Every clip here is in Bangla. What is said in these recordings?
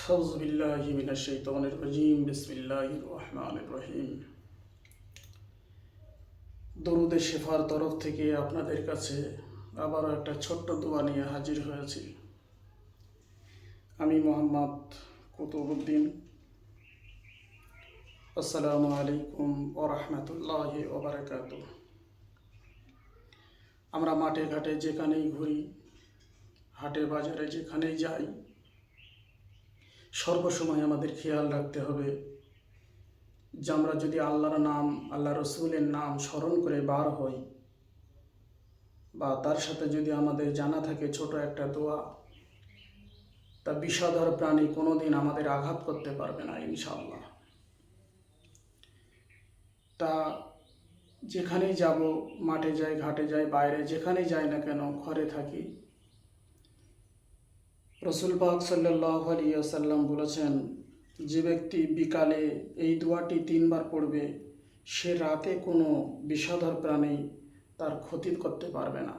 أعوذ بالله من الشيطان الرجيم بسم الله الرحمن الرحيم দরুদে শেফার তরফ থেকে আপনাদের কাছে আবারও একটা ছোট্ট দোয়া নিয়ে হাজির হয়েছি আমি মোহাম্মদ কুতুবুদ্দিন আসসালামু আলাইকুম ও রহমতুল্লাহ ওবরাকাত আমরা মাঠে ঘাটে যেখানেই ঘুরি হাটে বাজারে যেখানেই যাই সর্বসময় আমাদের খেয়াল রাখতে হবে যে আমরা যদি আল্লাহর নাম আল্লাহ রসুলের নাম স্মরণ করে বার হই বা তার সাথে যদি আমাদের জানা থাকে ছোট একটা দোয়া, তা বিষাদর প্রাণী কোনোদিন আমাদের আঘাত করতে পারবে না ইনশাল্লাহ তা যেখানেই যাব, মাঠে যাই, ঘাটে যাই, বাইরে যেখানেই যাই না কেন, ঘরে থাকি। রসুল পাক সাল্লাহ আলিয়াল্লাম বলেছেন, যে ব্যক্তি বিকালে এই দোয়াটি তিনবার পড়বে, সে রাতে কোনো বিষাধর প্রাণী তার ক্ষতি করতে পারবে না।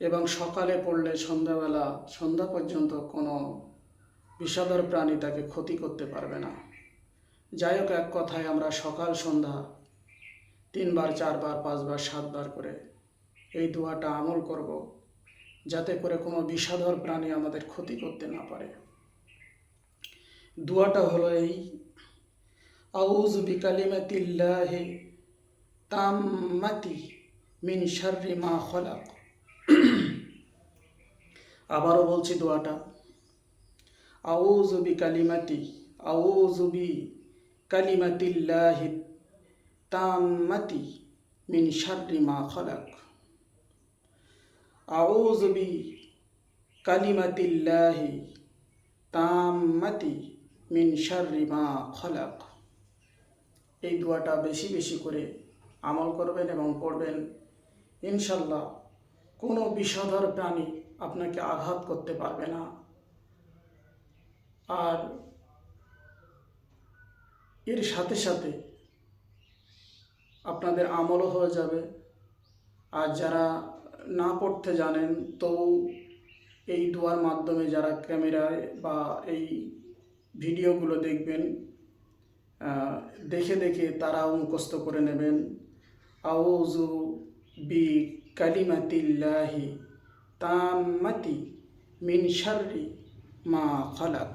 এবং সকালে পড়লে সন্ধ্যাবেলা, সন্ধ্যা পর্যন্ত কোনো বিষাধর প্রাণী তাকে ক্ষতি করতে পারবে না। যাই হোক, এক কথায় আমরা সকাল, সন্ধ্যা তিনবার, চারবার, পাঁচবার, সাতবার করে এই দোয়াটা আমল করব। যাতে করে কোনো বিষাধর প্রাণী আমাদের ক্ষতি করতে না পারে। দোয়াটা হলো এই আউজ বিকালিমাতিল্লাহে তাম্মাতি মিন শাররি মা খলাক। আবারও বলছি দোয়াটা। আউজ বিকালিমাতি আউজ বি কালিমাতিল্লাহি তাম্মাতি মিন শাররি মা খলাক। আউজ বি কালিমাতিল্লাহি তাম্মাতি মিন শাররি মা খলাক। এই দোয়াটা বেশি বেশি করে আমল করবেন এবং পড়বেন। ইনশাল্লাহ কোনো বিষধর প্রাণী আপনাকে আঘাত করতে পারবে না। আর এর সাথে সাথে আপনাদের আমলও হয়ে যাবে। আর যারা না পড়তে জানেন, তো এই দোয়ার মাধ্যমে যারা ক্যামেরায় বা এই ভিডিওগুলো দেখবেন দেখে দেখে তারা মুখস্থ করে নেবেন। আউজু বি কালিমাতিল্লাহি তাম্মাতি মিন মা খালাক।